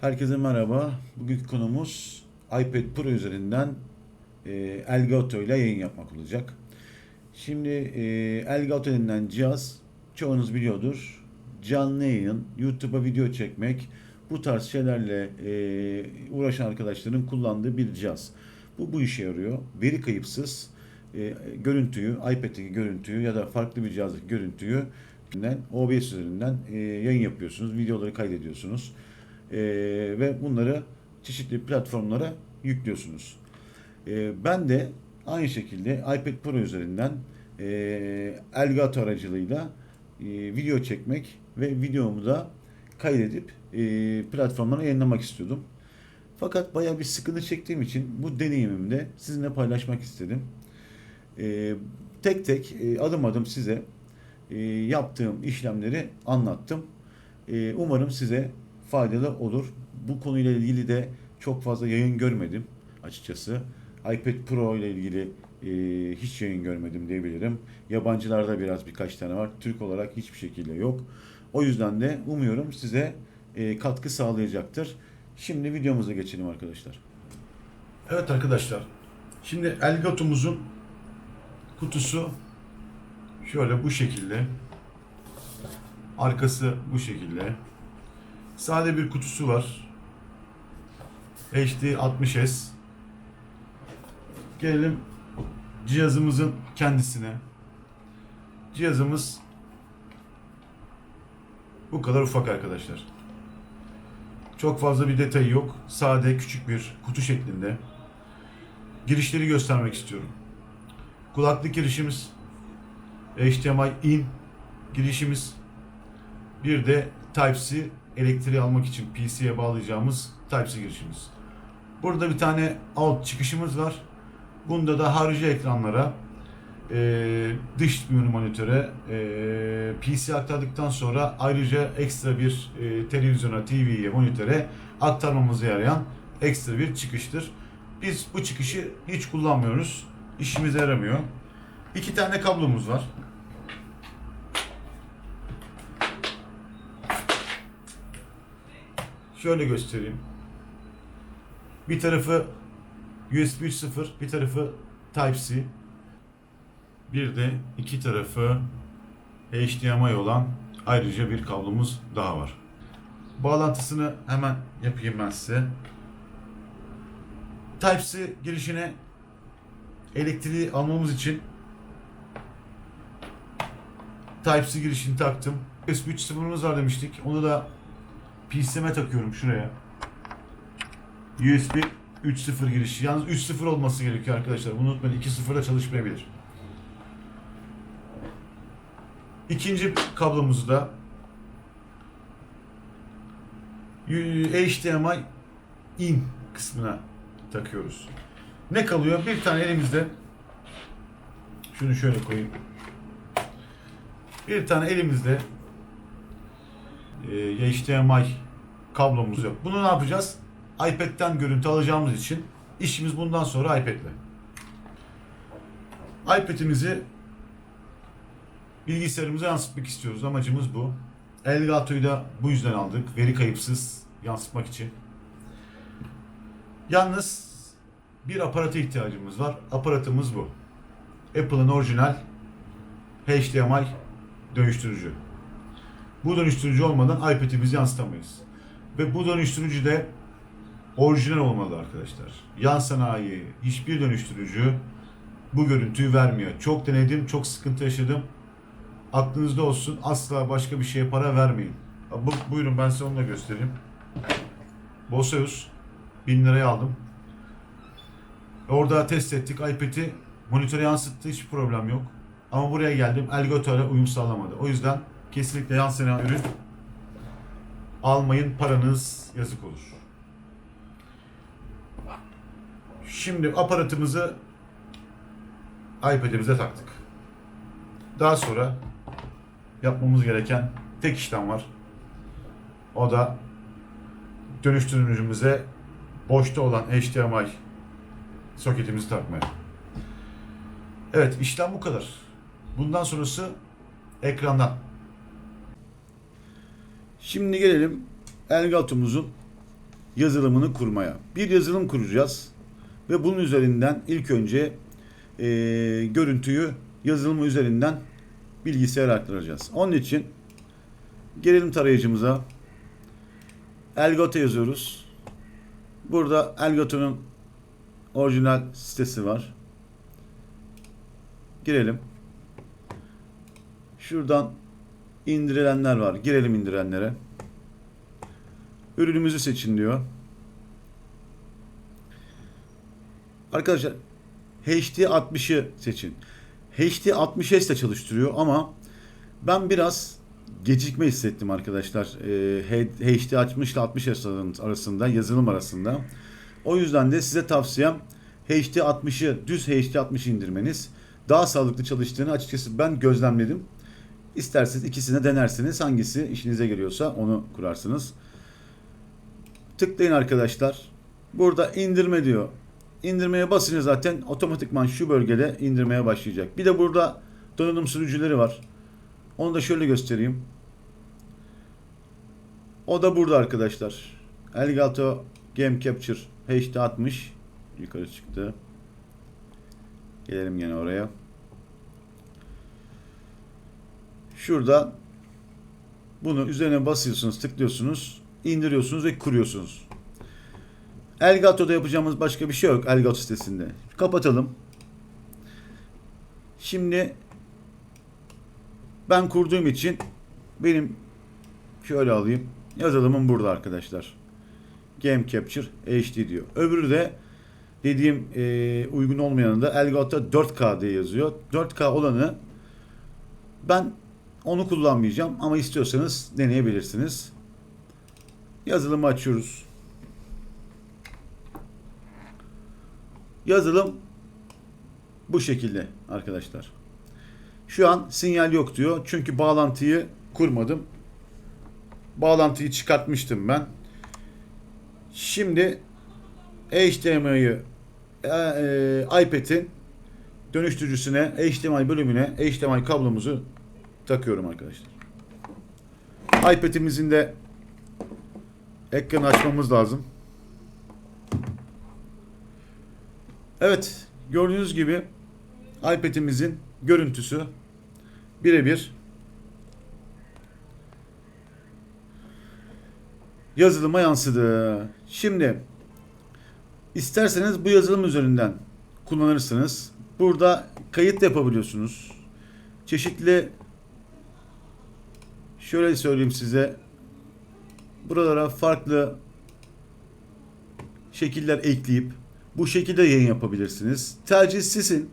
Herkese merhaba. Bugünkü konumuz iPad Pro üzerinden e, Elgato ile yayın yapmak olacak. Şimdi e, Elgato denilen cihaz çoğunuz biliyordur. Canlı yayın, YouTube'a video çekmek, bu tarz şeylerle e, uğraşan arkadaşların kullandığı bir cihaz. Bu bu işe yarıyor. Veri kayıpsız e, görüntüyü, iPad'deki görüntüyü ya da farklı bir cihazdaki görüntüyü OBS üzerinden e, yayın yapıyorsunuz, videoları kaydediyorsunuz. Ee, ve bunları çeşitli platformlara yüklüyorsunuz. Ee, ben de aynı şekilde iPad Pro üzerinden e, Elgato aracılığıyla e, video çekmek ve videomu da kaydedip e, platformlara yayınlamak istiyordum. Fakat bayağı bir sıkıntı çektiğim için bu deneyimimi de sizinle paylaşmak istedim. E, tek tek e, adım adım size e, yaptığım işlemleri anlattım. E, umarım size faydalı olur. Bu konuyla ilgili de çok fazla yayın görmedim açıkçası. iPad Pro ile ilgili e, hiç yayın görmedim diyebilirim. Yabancılarda biraz birkaç tane var. Türk olarak hiçbir şekilde yok. O yüzden de umuyorum size e, katkı sağlayacaktır. Şimdi videomuza geçelim arkadaşlar. Evet arkadaşlar. Şimdi Elgato'muzun kutusu şöyle bu şekilde. Arkası bu şekilde. Sade bir kutusu var. HD 60S. Gelelim cihazımızın kendisine. Cihazımız bu kadar ufak arkadaşlar. Çok fazla bir detayı yok. Sade küçük bir kutu şeklinde. Girişleri göstermek istiyorum. Kulaklık girişimiz, HDMI in girişimiz, bir de Type-C elektriği almak için PC'ye bağlayacağımız Type-C girişimiz. Burada bir tane alt çıkışımız var. Bunda da harici ekranlara, eee, dış bir monitöre, eee, PC aktardıktan sonra ayrıca ekstra bir eee, televizyona, TV'ye, monitöre aktarmamıza yarayan ekstra bir çıkıştır. Biz bu çıkışı hiç kullanmıyoruz. İşimize yaramıyor. İki tane kablomuz var. Şöyle göstereyim. Bir tarafı USB 3.0, bir tarafı Type-C. Bir de iki tarafı HDMI olan ayrıca bir kablomuz daha var. Bağlantısını hemen yapayım ben size. Type-C girişine elektriği almamız için Type-C girişini taktım. USB 3.0'ımız var demiştik. Onu da PC'me takıyorum şuraya. USB 3.0 girişi. Yalnız 3.0 olması gerekiyor arkadaşlar. Bunu unutmayın. 2.0'da çalışmayabilir. İkinci kablomuzu da HDMI in kısmına takıyoruz. Ne kalıyor? Bir tane elimizde şunu şöyle koyayım. Bir tane elimizde e, HDMI kablomuz yok. Bunu ne yapacağız? iPad'den görüntü alacağımız için işimiz bundan sonra iPad'le. iPad'imizi bilgisayarımıza yansıtmak istiyoruz. Amacımız bu. Elgato'yu da bu yüzden aldık. Veri kayıpsız yansıtmak için. Yalnız bir aparata ihtiyacımız var. Aparatımız bu. Apple'ın orijinal HDMI dönüştürücü. Bu dönüştürücü olmadan iPad'imizi yansıtamayız. Ve bu dönüştürücü de orijinal olmalı arkadaşlar. Yan sanayi hiçbir dönüştürücü bu görüntüyü vermiyor. Çok denedim, çok sıkıntı yaşadım. Aklınızda olsun asla başka bir şeye para vermeyin. Bu, buyurun ben size onu da göstereyim. Boseus 1000 liraya aldım. Orada test ettik. iPad'i monitöre yansıttı. Hiç problem yok. Ama buraya geldim. Elgato ile uyum sağlamadı. O yüzden kesinlikle yan sanayi ürün almayın. Paranız yazık olur. Şimdi aparatımızı iPad'imize taktık. Daha sonra yapmamız gereken tek işlem var. O da dönüştürücümüze boşta olan HDMI soketimizi takmaya. Evet işlem bu kadar. Bundan sonrası ekrandan. Şimdi gelelim Elgato'muzun yazılımını kurmaya. Bir yazılım kuracağız ve bunun üzerinden ilk önce e, görüntüyü yazılımı üzerinden bilgisayara aktaracağız. Onun için gelelim tarayıcımıza. Elgato yazıyoruz. Burada Elgato'nun orijinal sitesi var. Girelim. Şuradan indirilenler var. Girelim indirenlere. Ürünümüzü seçin diyor. Arkadaşlar HD60'ı seçin. HD60S de çalıştırıyor ama ben biraz gecikme hissettim arkadaşlar. Ee, HD60 ile 60S arasında yazılım arasında. O yüzden de size tavsiyem HD60'ı düz HD60 indirmeniz daha sağlıklı çalıştığını açıkçası ben gözlemledim. İsterseniz ikisini denersiniz. Hangisi işinize geliyorsa onu kurarsınız. Tıklayın arkadaşlar. Burada indirme diyor. İndirmeye basınca zaten otomatikman şu bölgede indirmeye başlayacak. Bir de burada donanım sürücüleri var. Onu da şöyle göstereyim. O da burada arkadaşlar. Elgato Game Capture HD60 yukarı çıktı. Gelelim yine oraya. Şurada bunu üzerine basıyorsunuz, tıklıyorsunuz, indiriyorsunuz ve kuruyorsunuz. Elgato'da yapacağımız başka bir şey yok Elgato sitesinde. Kapatalım. Şimdi ben kurduğum için benim şöyle alayım. Yazılımım burada arkadaşlar. Game Capture HD diyor. Öbürü de dediğim e, uygun olmayanı da Elgato 4K diye yazıyor. 4K olanı ben onu kullanmayacağım ama istiyorsanız deneyebilirsiniz. Yazılımı açıyoruz. Yazılım bu şekilde arkadaşlar. Şu an sinyal yok diyor. Çünkü bağlantıyı kurmadım. Bağlantıyı çıkartmıştım ben. Şimdi HDMI'yi e, e, iPad'in dönüştürücüsüne HDMI bölümüne HDMI kablomuzu takıyorum arkadaşlar. iPad'imizin de ekranı açmamız lazım. Evet, gördüğünüz gibi iPad'imizin görüntüsü birebir yazılıma yansıdı. Şimdi isterseniz bu yazılım üzerinden kullanırsınız. Burada kayıt yapabiliyorsunuz. Çeşitli şöyle söyleyeyim size buralara farklı şekiller ekleyip bu şekilde yayın yapabilirsiniz. Tercih sizin.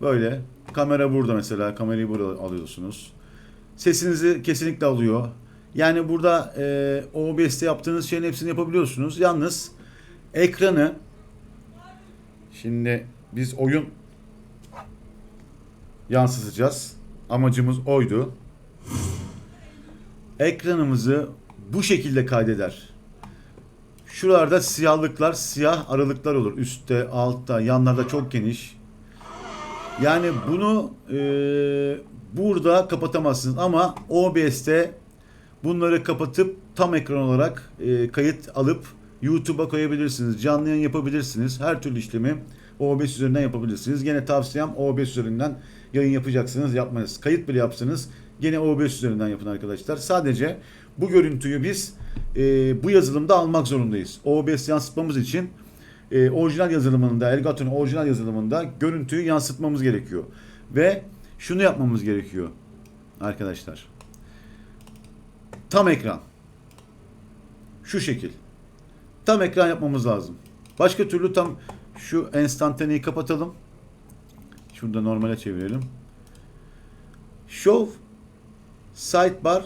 Böyle kamera burada mesela kamerayı burada alıyorsunuz. Sesinizi kesinlikle alıyor. Yani burada e, OBS'te yaptığınız şeyin hepsini yapabiliyorsunuz. Yalnız ekranı şimdi biz oyun yansıtacağız. Amacımız oydu. Ekranımızı bu şekilde kaydeder. Şuralarda siyahlıklar, siyah aralıklar olur. Üstte, altta, yanlarda çok geniş. Yani bunu e, burada kapatamazsınız ama OBS'te bunları kapatıp tam ekran olarak e, kayıt alıp YouTube'a koyabilirsiniz. Canlı yayın yapabilirsiniz. Her türlü işlemi OBS üzerinden yapabilirsiniz. Gene tavsiyem OBS üzerinden yayın yapacaksınız yapmanız. Kayıt bile yapsanız gene OBS üzerinden yapın arkadaşlar. Sadece bu görüntüyü biz e, bu yazılımda almak zorundayız. OBS yansıtmamız için e, orijinal yazılımında, Elgato'nun orijinal yazılımında görüntüyü yansıtmamız gerekiyor. Ve şunu yapmamız gerekiyor arkadaşlar. Tam ekran. Şu şekil. Tam ekran yapmamız lazım. Başka türlü tam şu enstantaneyi kapatalım. Şurada normale çevirelim. Show sidebar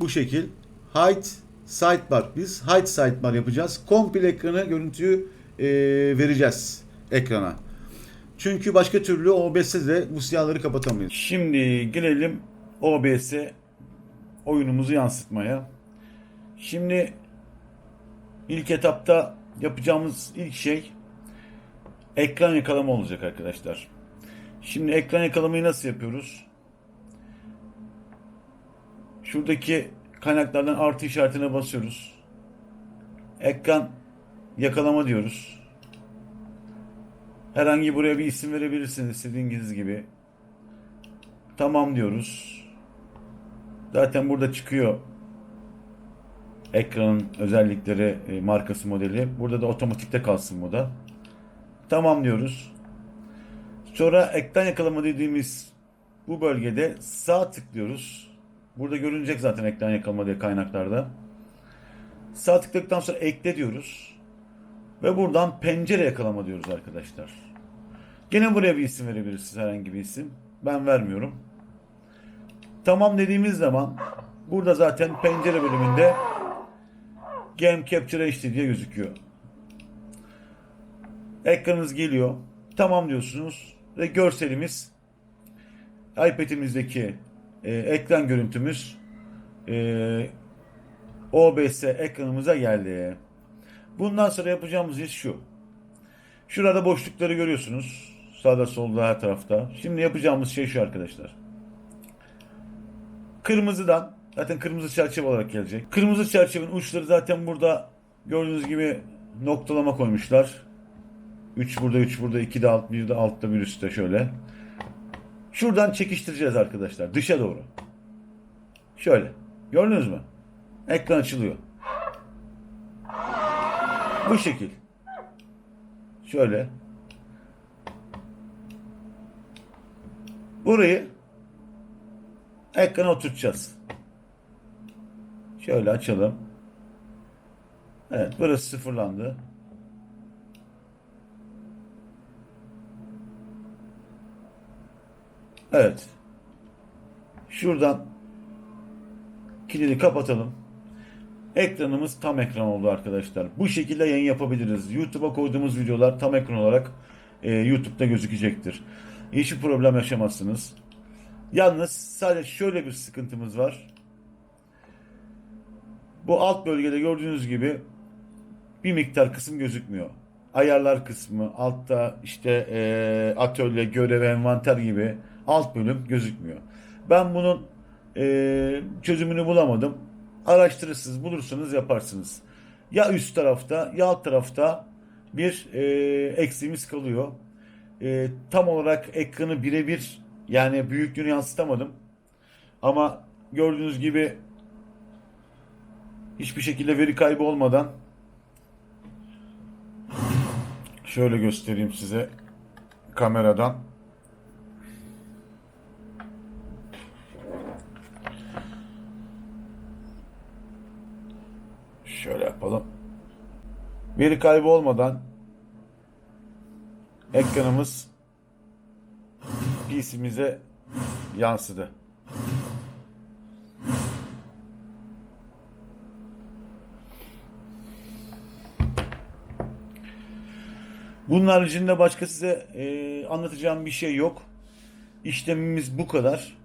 bu şekil. Hide sidebar. Biz hide sidebar yapacağız. Komple ekranı görüntüyü e, vereceğiz ekrana. Çünkü başka türlü OBS'de de bu siyahları kapatamayız. Şimdi gelelim OBS'e oyunumuzu yansıtmaya. Şimdi ilk etapta yapacağımız ilk şey ekran yakalama olacak arkadaşlar. Şimdi ekran yakalamayı nasıl yapıyoruz? Şuradaki kaynaklardan artı işaretine basıyoruz. Ekran yakalama diyoruz. Herhangi buraya bir isim verebilirsiniz istediğiniz gibi. Tamam diyoruz. Zaten burada çıkıyor ekranın özellikleri, e, markası, modeli. Burada da otomatikte kalsın bu da. Tamam diyoruz. Sonra ekran yakalama dediğimiz bu bölgede sağ tıklıyoruz. Burada görünecek zaten ekran yakalama diye kaynaklarda. Sağ tıkladıktan sonra ekle diyoruz. Ve buradan pencere yakalama diyoruz arkadaşlar. Gene buraya bir isim verebilirsiniz herhangi bir isim. Ben vermiyorum. Tamam dediğimiz zaman burada zaten pencere bölümünde Game Capture HD diye gözüküyor. Ekranınız geliyor. Tamam diyorsunuz ve görselimiz iPad'imizdeki e, ekran görüntümüz e, OBS ekranımıza geldi. Bundan sonra yapacağımız iş şu. Şurada boşlukları görüyorsunuz. Sağda solda her tarafta. Şimdi yapacağımız şey şu arkadaşlar. Kırmızıdan zaten kırmızı çerçeve olarak gelecek. Kırmızı çerçevenin uçları zaten burada gördüğünüz gibi noktalama koymuşlar. 3 burada, 3 burada, 2 de alt, 1 de altta, bir üstte şöyle. Şuradan çekiştireceğiz arkadaşlar dışa doğru. Şöyle. Gördünüz mü? Ekran açılıyor. Bu şekil. Şöyle. Burayı ekrana oturtacağız. Şöyle açalım. Evet burası sıfırlandı. Evet. Şuradan kilidi kapatalım. Ekranımız tam ekran oldu arkadaşlar. Bu şekilde yayın yapabiliriz. YouTube'a koyduğumuz videolar tam ekran olarak e, YouTube'da gözükecektir. Hiçbir problem yaşamazsınız. Yalnız sadece şöyle bir sıkıntımız var. Bu alt bölgede gördüğünüz gibi bir miktar kısım gözükmüyor. Ayarlar kısmı, altta işte e, atölye, görev, envanter gibi alt bölüm gözükmüyor. Ben bunun e, çözümünü bulamadım. Araştırırsınız, bulursanız yaparsınız. Ya üst tarafta ya alt tarafta bir e, eksiğimiz kalıyor. E, tam olarak ekranı birebir yani büyüklüğünü yansıtamadım. Ama gördüğünüz gibi hiçbir şekilde veri kaybı olmadan şöyle göstereyim size kameradan. Şöyle yapalım. Veri kaybı olmadan ekranımız PC'mize yansıdı. Bunun haricinde başka size e, anlatacağım bir şey yok. İşlemimiz bu kadar.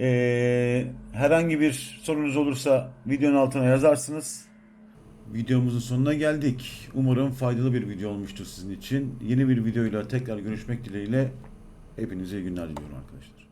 E, herhangi bir sorunuz olursa videonun altına yazarsınız. Videomuzun sonuna geldik. Umarım faydalı bir video olmuştur sizin için. Yeni bir videoyla tekrar görüşmek dileğiyle hepinize iyi günler diliyorum arkadaşlar.